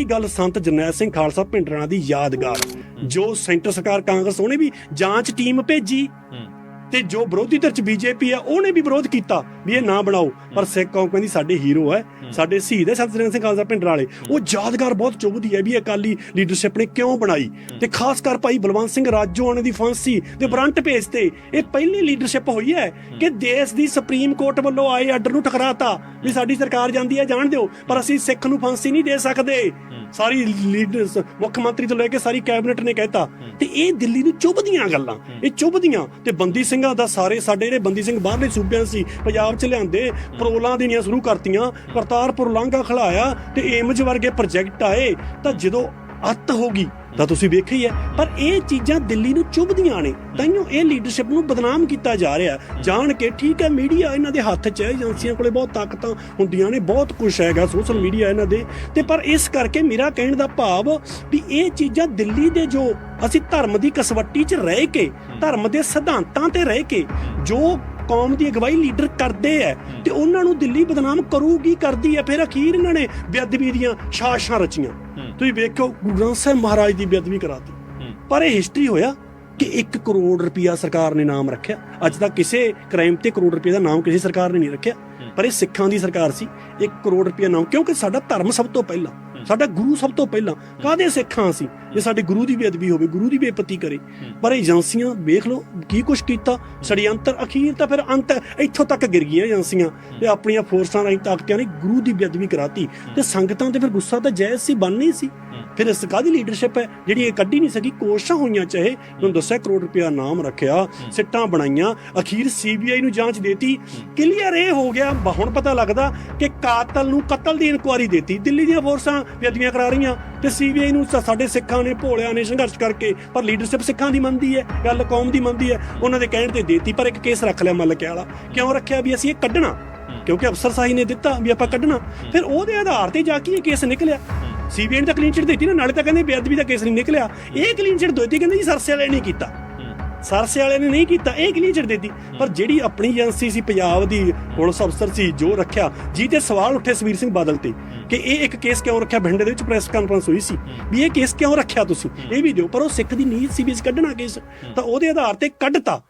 ਰਹੀ ਗੱਲ ਸੰਤ ਜਰਨੈਲ ਸਿੰਘ ਖਾਲਸਾ ਪਿੰਡਰਾਂ ਦੀ ਯਾਦਗਾਰ, ਜੋ ਸੈਂਟਰ ਸਰਕਾਰ ਕਾਂਗਰਸ ਉਹਨੇ ਵੀ ਜਾਂਚ ਟੀਮ ਭੇਜੀ। ਤੇ ਜੋ ਵਿਰੋਧੀ ਧਿਰ ਚ ਬੀਜੇਪੀ ਆ ਉਹਨੇ ਵੀ ਵਿਰੋਧ ਕੀਤਾ ਵੀ ਇਹ ਨਾ ਬਣਾਓ। ਪਰ ਸਿੱਖ ਕੌਮ ਕਹਿੰਦੀ ਸਾਡੇ ਹੀਰੋ ਹੈ ਸਾਡੇ ਸ਼ਹੀਦ ਹੈ ਸੰਤ ਸਿੰਘ ਖਾਲਸਾ ਪਿੰਡਰ ਵਾਲੇ। ਉਹ ਯਾਦਗਾਰ ਬਹੁਤ ਚੁਭਦੀ ਹੈ ਵੀ ਅਕਾਲੀ ਲੀਡਰਸ਼ਿਪ ਨੇ ਕਿਉਂ ਬਣਾਈ? ਤੇ ਖਾਸ ਕਰ ਭਾਈ ਬਲਵੰਤ ਸਿੰਘ ਰਾਜੋ ਉਹਨਾਂ ਦੀ ਫਾਂਸੀ ਤੇ ਵਾਰੰਟ ਪੇਜ ਤੇ ਇਹ ਪਹਿਲੀ ਲੀਡਰਸ਼ਿਪ ਹੋਈ ਹੈ ਕਿ ਦੇਸ਼ ਦੀ ਸੁਪਰੀਮ ਕੋਰਟ ਵੱਲੋਂ ਆਏ ਆਰਡਰ ਨੂੰ ਠਕਰਾਤਾ ਵੀ ਸਾਡੀ ਸਰਕਾਰ ਜਾਂਦੀ ਹੈ ਜਾਣ ਦਿਓ। ਪਰ ਅਸੀਂ ਸਿੱਖ ਨੂੰ ਫਾਂਸੀ ਨਹੀਂ ਦੇ ਸਕਦੇ। ਸਾਰੀ ਲੀਡਰਸ ਮੁੱਖ ਮੰਤਰੀ ਤੋਂ ਲੈ ਕੇ ਸਾਰੀ ਕੈਬਨਿਟ ਨੇ ਕਹਿਤਾ ਤੇ ਇਹ ਦਿੱਲੀ ਨੂੰ ਚੁੱਭਦੀਆਂ ਗੱਲਾਂ ਇਹ ਚੁੱਭਦੀਆਂ। ਤੇ ਬੰਦੀ ਸਿੰਘਾਂ ਦਾ ਸਾਰੇ ਸਾਡੇ ਜਿਹੜੇ ਬੰਦੀ ਸਿੰਘ ਬਾਹਰਲੇ ਸੂਬਿਆਂ ਸੀ ਪੰਜਾਬ 'ਚ ਲਿਆਂਦੇ ਪਰੋਲਾਂ ਦੇਣੀਆਂ ਸ਼ੁਰੂ ਕਰਤੀਆਂ ਕਰਤਾਰਪੁਰ ਲਾਂਘਾ ਖਲਾਇਆ ਤੇ ਏਮਜ ਵਰਗੇ ਪ੍ਰੋਜੈਕਟ ਆਏ ਤਾਂ ਜਦੋਂ ਅੱਤ ਹੋ ਗਈ ਤਾਂ ਤੁਸੀਂ ਵੇਖਿਆ ਹੀ ਹੈ ਪਰ ਇਹ ਚੀਜ਼ਾਂ ਦਿੱਲੀ ਨੂੰ ਚੁੱਭਦੀਆਂ ਨੇ। ਤਾਈਓ ਇਹ ਲੀਡਰਸ਼ਿਪ ਨੂੰ ਬਦਨਾਮ ਕੀਤਾ ਜਾ ਰਿਹਾ ਜਾਣ ਕੇ ਠੀਕ ਹੈ ਮੀਡੀਆ ਇਹਨਾਂ ਦੇ ਹੱਥ 'ਚ ਹੈ ਏਜੰਸੀਆਂ ਕੋਲੇ ਬਹੁਤ ਤਾਕਤਾਂ ਹੁੰਦੀਆਂ ਨੇ ਬਹੁਤ ਕੁਝ ਹੈਗਾ ਸੋਸ਼ਲ ਮੀਡੀਆ ਇਹਨਾਂ ਦੇ। ਤੇ ਪਰ ਇਸ ਕਰਕੇ ਮੇਰਾ ਕਹਿਣ ਦਾ ਭਾਵ ਵੀ ਇਹ ਚੀਜ਼ਾਂ ਦਿੱਲੀ ਦੇ ਜੋ ਅਸੀਂ ਧਰਮ ਦੀ ਕਸਵੱਟੀ 'ਚ ਰਹਿ ਕੇ ਧਰਮ ਦੇ ਸਿਧਾਂਤਾਂ ਤੇ ਰਹਿ ਕੇ ਜੋ ਕੌਮ ਦੀ ਅਗਵਾਈ ਲੀਡਰ ਕਰਦੇ ਐ ਤੇ ਉਹਨਾਂ ਨੂੰ ਦਿੱਲੀ ਬਦਨਾਮ ਕਰੂਗੀ ਕਰਦੀ ਐ? ਫਿਰ ਅਖੀਰ ਇਹਨਾਂ ਨੇ ਬੇਅਦਬੀ ਦੀਆਂ ਸ਼ਾਸ਼ਾਂ ਰਚੀਆਂ। ਤੁਸੀਂ ਵੇਖੋ ਗੁਰੂ ਗ੍ਰੰਥ ਸਾਹਿਬ ਮਹਾਰਾਜ ਦੀ ਬੇਅਦਬੀ ਕਰਾਤੀ। ਪਰ ਇਹ ਹਿਸਟਰੀ ਹੋਇਆ ਕਿ 1 ਕਰੋੜ ਰੁਪਇਆ ਸਰਕਾਰ ਨੇ ਨਾਮ ਰੱਖਿਆ। ਅੱਜ ਤੱਕ ਕਿਸੇ ਕ੍ਰਾਈਮ ਤੇ ਕਰੋੜ ਰੁਪਏ ਦਾ ਨਾਮ ਕਿਸੇ ਸਰਕਾਰ ਨੇ ਨਹੀਂ ਰੱਖਿਆ। ਪਰ ਇਹ ਸਿੱਖਾਂ ਦੀ ਸਰਕਾਰ ਸੀ। 1 ਕਰੋੜ ਰੁਪਇਆ ਨਾਮ ਕਿਉਂਕਿ ਸਾਡਾ ਧਰਮ ਸਭ ਤੋਂ ਪਹਿਲਾਂ। ਸਾਡਾ ਗੁਰੂ ਸਭ ਤੋਂ ਪਹਿਲਾਂ। ਕਾਦੇ ਸਿੱਖਾਂ ਸੀ ਜੇ ਸਾਡੇ ਗੁਰੂ ਦੀ ਬੇਅਦਬੀ ਹੋਵੇ ਗੁਰੂ ਦੀ ਬੇਪਤੀ ਕਰੇ। ਪਰ ਏਜੰਸੀਆਂ ਵੇਖ ਲਓ ਕੀ ਕੁਛ ਕੀਤਾ। ਛੜਯੰਤਰ ਅਖੀਰ ਤਾਂ ਫਿਰ ਅੰਤ ਇੱਥੋਂ ਤੱਕ ਗਿਰ ਗਈਆਂ ਏਜੰਸੀਆਂ। ਤੇ ਆਪਣੀਆਂ ਫੋਰਸਾਂ ਰਾਹੀਂ ਤਾਕਤਿਆਂ ਨੇ ਗੁਰੂ ਦੀ ਬੇਅਦਬੀ ਕਰਾਤੀ। ਤੇ ਸੰਗਤਾਂ ਤੇ ਫਿਰ ਗੁੱਸਾ ਤਾਂ ਜਾਇਜ਼ ਸੀ ਬਣਨੀ ਸੀ। ਫਿਰ ਇਸ ਕਾਦੀ ਲੀਡਰਸ਼ਿਪ ਹੈ? ਜਿਹੜੀ ਇਹ ਕੱਢੀ ਨਹੀਂ ਸਕੀ ਕੋਸ਼ਿਸ਼ਾਂ ਹੋਈਆਂ ਚਾਹੇ। ਤੁਹਾਨੂੰ ਦੱਸਿਆ ਕਰੋੜ ਰੁਪਇਆ ਨਾਮ ਰੱਖਿਆ ਸਿੱਟਾਂ ਬਣਾਈਆਂ ਅਖੀਰ ਸੀਬੀਆਈ ਨੂੰ ਜਾਂਚ ਦੇਤੀ। ਕਲੀਅਰ ਇਹ ਹੋ ਗਿਆ ਹੁਣ ਪਤਾ ਲੱਗਦਾ ਕਿ ਕਾਤਲ ਨੂੰ ਕਤਲ ਦੀ ਇਨਕੁਆਰੀ ਦੇਤੀ। ਦਿੱਲੀ ਦੀਆਂ ਫੋਰਸਾਂ ਬੇਅਦਬੀਆਂ ਕਰਾ ਰਹੀਆਂ ਤੇ ਸੀਬੀਆਈ ਨੂੰ ਸਾ- ਸਾਡੇ ਸਿੱਖਾਂ ਨੇ, ਭੋਲਿਆਂ ਨੇ ਸੰਘਰਸ਼ ਕਰਕੇ, ਪਰ ਲੀਡਰਸ਼ਿਪ ਸਿੱਖਾਂ ਦੀ ਮੰਨਦੀ ਹੈ, ਗੱਲ ਕੌਮ ਦੀ ਮੰਨਦੀ ਹੈ, ਉਹਨਾਂ ਦੇ ਕਹਿਣ ਤੇ ਦੇਤੀ, ਪਰ ਇੱਕ ਕੇਸ ਰੱਖ ਲਿਆ ਮਲਕੇ ਵਾਲਾ। ਕਿਉਂ ਰੱਖਿਆ ਵੀ ਅਸੀਂ ਇਹ ਕੱਢਣਾ? ਕਿਉਂਕਿ ਅਫਸਰ ਸਾਹੀ ਨੇ ਦਿੱਤਾ ਵੀ ਆਪਾਂ ਕੱਢਣਾ। ਫਿਰ ਉਹਦੇ ਆਧਾਰ ਤੇ ਜਾ ਕੇ ਇਹ ਕੇਸ ਨਿਕਲਿਆ। ਸੀਬੀਆਈ ਨੇ ਤਾਂ ਕਲੀਨ ਚਿਟ ਦਿੱਤੀ ਨਾ, ਨਾਲੇ ਤਾਂ ਕਹਿੰਦੇ ਬੇਅਦਬੀ ਦਾ ਕੇਸ ਨਹੀਂ ਨਿਕਲਿਆ। ਇਹ ਕਲੀਨ ਚਿਟ ਦਿੱਤੀ, ਕਹਿੰਦੇ ਜੀ ਸਰਸੇ ਵਾਲੇ ਨੇ ਕੀਤਾ। ਸਰਸੇ ਵਾਲੇ ਨੇ ਨਹੀਂ ਕੀਤਾ ਇਹ ਚਿਟ ਦਿੱਤੀ। ਪਰ ਜਿਹੜੀ ਆਪਣੀ ਏਜੰਸੀ ਸੀ ਪੰਜਾਬ ਦੀ ਪੁਲਿਸ ਅਫਸਰ ਸੀ ਜੋ ਰੱਖਿਆ ਜੀ ਤੇ ਸਵਾਲ ਉੱਠੇ ਸਵੀਰ ਸਿੰਘ ਬਾਦਲ ਤੇ ਕਿ ਇਹ ਇੱਕ ਕੇਸ ਕਿਉਂ ਰੱਖਿਆ? ਬਠਿੰਡੇ ਦੇ ਵਿੱਚ ਪ੍ਰੈਸ ਕਾਨਫਰੰਸ ਹੋਈ ਸੀ। ਵੀ ਇਹ ਕੇਸ ਕਿਉਂ ਰੱਖਿਆ ਤੁਸੀਂ? ਇਹ ਵੀ ਦਿਓ ਪਰ ਉਹ ਸਿੱਖ ਦੀ ਨੀਤ ਸੀ ਵੀ ਇਸ ਕੱਢਣਾ ਕੇਸ ਤਾਂ ਉਹਦੇ ਆਧਾਰ ਤੇ ਕੱਢਤਾ।